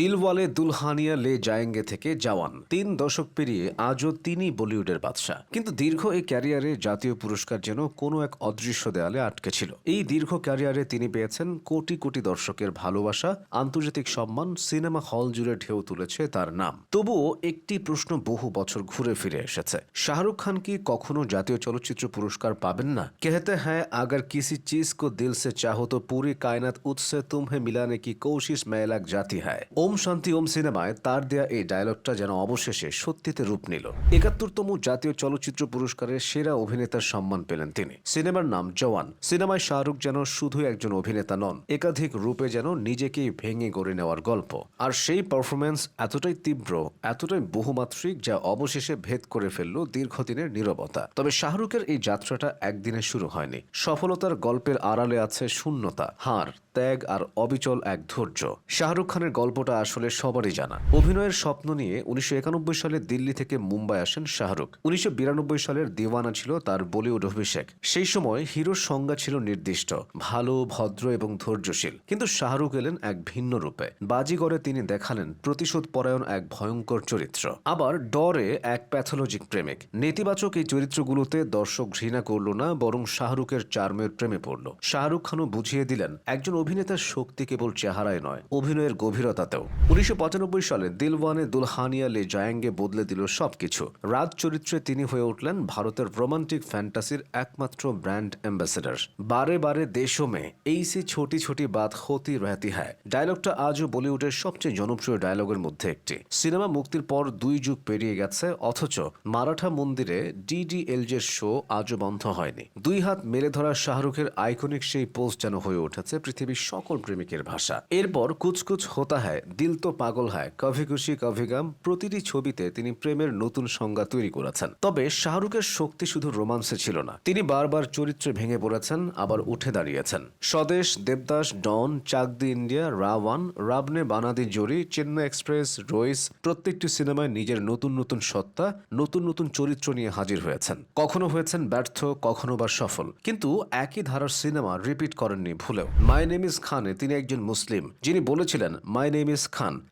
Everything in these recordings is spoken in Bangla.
দিলওয়ালে দুলহানিয়া লে জায়েঙ্গে থেকে জাওয়ান। তিন দশক পেরিয়ে আজও তিনি বলিউডের বাদশাহ। কিন্তু দীর্ঘ এই ক্যারিয়ারে জাতীয় পুরস্কার যেন কোনো এক অদৃশ্য দেয়ালে আটকে ছিল। এই দীর্ঘ ক্যারিয়ারে তিনি পেয়েছেন কোটি কোটি দর্শকের ভালোবাসা, আন্তর্জাতিক সম্মান, সিনেমা হল জুড়ে ঢেউ তুলেছে তার নাম। তবুও একটি প্রশ্ন বহু বছর ঘুরে ফিরে এসেছে। শাহরুখ খান কি কখনো জাতীয় চলচ্চিত্র পুরস্কার পাবেন না? কেহতে হ্যাঁ আগার কিসি চিজ কো দিল সে চাহো তো পুরী কায়নাত উৎসে তুমহে মিলানে কি কৌশিস মেলাক জাতি হ্যায়। ওম শান্তি ওম সিনেমায় তার দেয়া এই ডায়লগটা যেন অবশেষে সত্যিতে রূপ নিল। একাত্তরতম জাতীয় চলচ্চিত্র পুরস্কারের সেরা অভিনেতার সম্মান পেলেন তিনি। সিনেমার নাম জওয়ান। সিনেমায় শাহরুখ যেন শুধু একজন অভিনেতা নন, একাধিক রূপে যেন নিজেকেই ভেঙে গড়ে নেওয়ার গল্প। আর সেই পারফরমেন্স এতটাই তীব্র, এতটাই বহুমাত্রিক, যা অবশেষে ভেদ করে ফেলল দীর্ঘদিনের নীরবতা। তবে শাহরুখের এই যাত্রাটা একদিনে শুরু হয়নি। সফলতার গল্পের আড়ালে আছে শূন্যতা, হার, ত্যাগ আর অবিচল এক ধৈর্য। শাহরুখ খানের গল্পটা আসলে সবারই জানা। অভিনয়ের স্বপ্ন নিয়ে উনিশশো একানব্বই সালে দিল্লি থেকে মুম্বাই আসেন শাহরুখ। উনিশশো বিরানব্বই সালের দিওয়ানা ছিল তার বলিউড অভিষেক। সেই সময় হিরোর সংজ্ঞা ছিল নির্দিষ্ট, ভালো, ভদ্র এবং ধৈর্যশীল। কিন্তু শাহরুখ এলেন এক ভিন্ন রূপে। বাজিগরে তিনি দেখালেন প্রতিশোধ পরায়ণ এক ভয়ঙ্কর চরিত্র। আবার ডরে এক প্যাথোলজিক প্রেমিক। নেতিবাচক এই চরিত্রগুলোতে দর্শক ঘৃণা করল না, বরং শাহরুখের চার্মের প্রেমে পড়ল। শাহরুখ খানও বুঝিয়ে দিলেন, একজন অভিনেতার শক্তি কেবল চেহারায় নয়, অভিনয়ের গভীরতাতেও। উনিশশো পঁচানব্বই সালে দিলওয়ানে দুলহানিয়া লে জায়াঙ্গে বদলে দিল সবকিছু। রাজ চরিত্রে তিনি হয়ে উঠলেন ভারতের রোমান্টিক ফ্যান্টাসির একমাত্র ব্র্যান্ড অ্যাম্বাসেডর। বারে বারে দেশো মে এই সে ছোটি ছোটি বাত হতি রহতি হ্যায় ডায়লগটা আজও বলিউডের সবচেয়ে জনপ্রিয় ডায়লগের মধ্যে একটি। সিনেমা মুক্তির পর দুই যুগ পেরিয়ে গেছে, অথচ মারাঠা মন্দিরে ডিডিএলজের শো আজও বন্ধ হয়নি। দুই হাত মেলে ধরা শাহরুখের আইকনিক সেই পোস্ট যেন হয়ে উঠেছে পৃথিবীর সকল প্রেমিকের ভাষা। এরপর কুচকুচ হোতা হ্যায় দিল তো পাগল হায়। কভি খুশি, কভি গাম, প্রতিটি ছবিতে তিনি প্রেমের নতুন সংজ্ঞা তৈরি করেছেন। তবে শাহরুখের শক্তি শুধু রোমান্সে ছিল না। তিনি বারবার চরিত্রে ভেঙে পড়েছেন, আবার উঠে দাঁড়িয়েছেন। Swades, Devdas, Don, Chak De India, Ra One, Rab Ne Bana Di Jodi, Chennai Express, রইস, প্রত্যেকটি সিনেমায় নিজের নতুন নতুন সত্তা, নতুন নতুন চরিত্র নিয়ে হাজির হয়েছেন। কখনো হয়েছেন ব্যর্থ, কখনো বা সফল। কিন্তু একই ধারার সিনেমা রিপিট করেননি ভুলেও। মাই নেম খানে তিনি একজন মুসলিম। যিনি বলেছিলেন, my name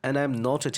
and I am not a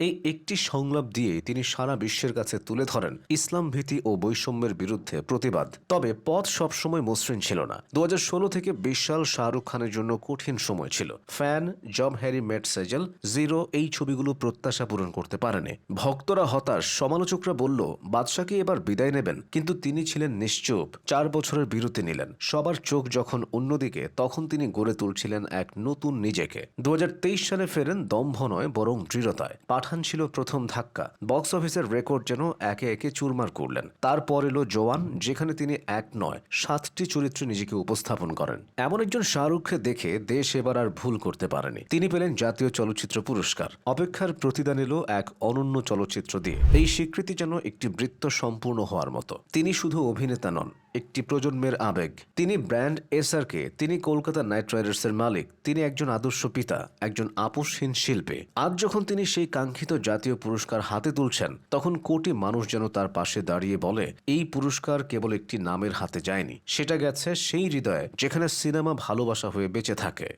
এই একটি সংলাপ দিয়ে তিনি সারা বিশ্বের কাছে তুলে ধরেন ইসলাম ভীতি ও বৈষম্যের বিরুদ্ধে প্রতিবাদ। তবে পথ সবসময় মসৃণ ছিল না। দু হাজার ষোলো থেকে বিশাল শাহরুখ খানের জন্য কঠিন সময় ছিল। Fan Jab Harry Met Sejal Zero এই ছবিগুলো প্রত্যাশা পূরণ করতে পারেনি। ভক্তরা হতাশ। সমালোচকরা বলল বাদশাকে এবার বিদায় নেবেন। কিন্তু তিনি ছিলেন নিশ্চুপ। চার বছরের বিরতি নিলেন। সবার চোখ যখন অন্যদিকে, তখন তিনি গড়ে তুলছিলেন এক নতুন নিজেকে। দু হাজার তেইশ সালে ফেরেন দম্ভ নয়, বরং দৃঢ়তায়। পাঠান ছিল প্রথম ধাক্কা। বক্স অফিসের রেকর্ড যেন একে একে চুরমার করলেন। তারপর এলো জওয়ান যেখানে তিনি এক নয়, সাতটি চরিত্রে নিজেকে উপস্থাপন করেন। এমন একজন শাহরুখকে দেখে দেশ এবার আর ভুল করতে পারেনি। তিনি পেলেন জাতীয় চলচ্চিত্র পুরস্কার। অপেক্ষার প্রতিদান এলো এক অনন্য চলচ্চিত্র দিয়ে। এই স্বীকৃতি যেন একটি বৃত্ত সম্পূর্ণ হওয়ার মতো। তিনি শুধু অভিনেতা নন, একটি প্রজন্মের আবেগ। তিনি ব্র্যান্ড এসআরকে তিনি কলকাতা নাইট রাইডার্সের মালিক, তিনি একজন আদর্শ পিতা, একজন আপোষহীন শিল্পী। আজ যখন তিনি সেই কাঙ্ক্ষিত জাতীয় পুরস্কার হাতে তুলছেন, তখন কোটি মানুষ যেন তার পাশে দাঁড়িয়ে বলে, এই পুরস্কার কেবল একটি নামের হাতে যায়নি, সেটা গেছে সেই হৃদয়ে যেখানে সিনেমা ভালোবাসা হয়ে বেঁচে থাকে।